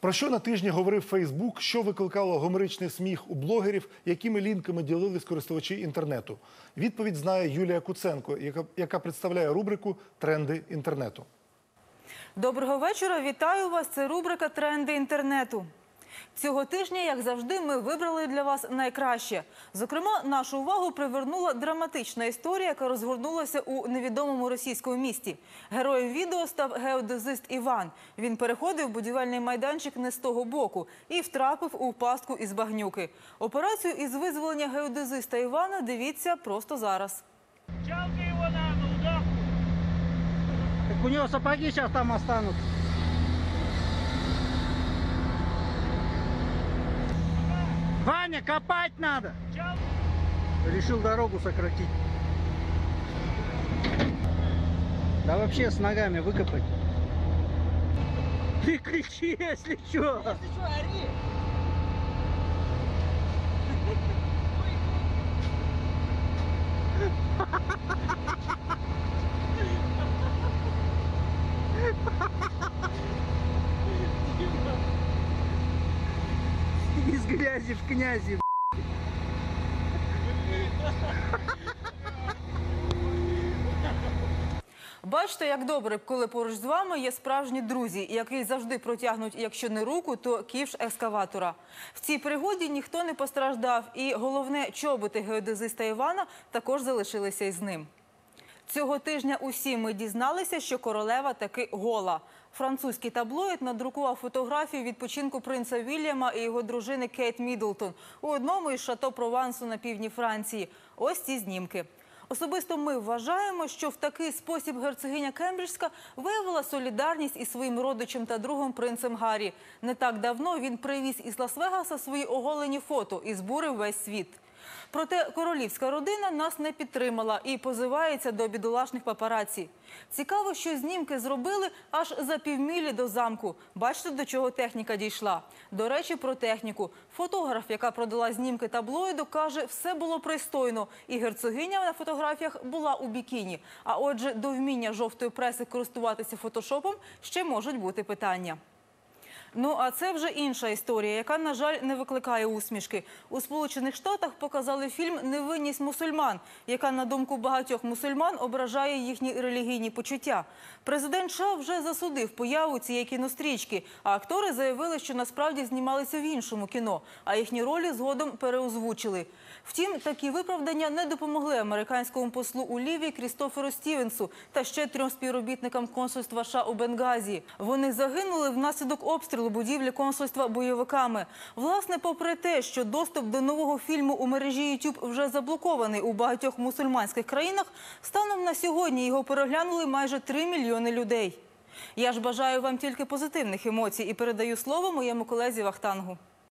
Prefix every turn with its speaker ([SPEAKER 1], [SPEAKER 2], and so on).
[SPEAKER 1] Про що на тижні говорив Фейсбук, що викликало гомеричний сміх у блогерів, якими лінками ділились користувачі інтернету? Відповідь знає Юлія Куценко, яка, яка представляє рубрику Тренди інтернету.
[SPEAKER 2] Доброго вечора. Вітаю вас. Це рубрика Тренди інтернету. Цього тижня, як завжди, ми вибрали для вас найкраще. Зокрема, нашу увагу привернула драматична історія, яка розгорнулася у невідомому російському місті. Героєм відео став геодезист Іван. Він переходив будівельний майданчик не з того боку і втрапив у пастку із багнюки. Операцію із визволення геодезиста Івана дивіться просто зараз.
[SPEAKER 3] Чалка его надо, удавку.
[SPEAKER 4] Так у него сапоги сейчас там останутся. Ваня, копать надо. Решил дорогу сократить. Да вообще с ногами выкопать. Ты кричи, если что.
[SPEAKER 3] Если что, ори.
[SPEAKER 4] Грязи в князи.
[SPEAKER 2] Бачите, як добре, коли поруч з вами є справжні друзі, які завжди протягнуть, якщо не руку, то ківш екскаватора. В цій пригоді ніхто не постраждав, і головне, чоботи геодезиста Івана також залишилися із ним. Цього тижня усі ми дізналися, що королева таки гола. Французький таблоїд надрукував фотографію відпочинку принца Вільяма і його дружини Кейт Мідлтон у одному із шато Провансу на півдні Франції. Ось ці знімки. Особисто ми вважаємо, що в такий спосіб герцогиня Кембриджська виявила солідарність із своїм родичем та другом принцем Гаррі. Не так давно він привіз із Лас-Вегаса свої оголені фото і збурив весь світ. Проте королівська родина нас не підтримала і позивається до бідолашних папараці. Цікаво, що знімки зробили аж за півмілі до замку. Бачите, до чого техніка дійшла. До речі, про техніку. Фотограф, яка продала знімки таблоїду, каже, все було пристойно. І герцогиня на фотографіях була у бікіні. А отже, до вміння жовтої преси користуватися фотошопом ще можуть бути питання. Ну а це вже інша історія, яка, на жаль, не викликає усмішки. У Сполучених Штатах показали фільм Невинність мусульман, яка, на думку багатьох мусульман, ображає їхні релігійні почуття. Президент США вже засудив появу цієї кінострічки, а актори заявили, що насправді знімалися в іншому кіно, а їхні ролі згодом переозвучили. Втім, такі виправдання не допомогли американському послу у Лівії Крістоферу Стівенсу та ще трьом співробітникам консульства США у Бенгазі. Вони загинули внаслідок обстрілу будівлі консульства бойовиками. Власне, попри те, що доступ до нового фільму у мережі YouTube вже заблокований у багатьох мусульманських країнах, станом на сьогодні його переглянули майже 3 мільйони людей. Я ж бажаю вам тільки позитивних емоцій і передаю слово моєму колезі Вахтангу.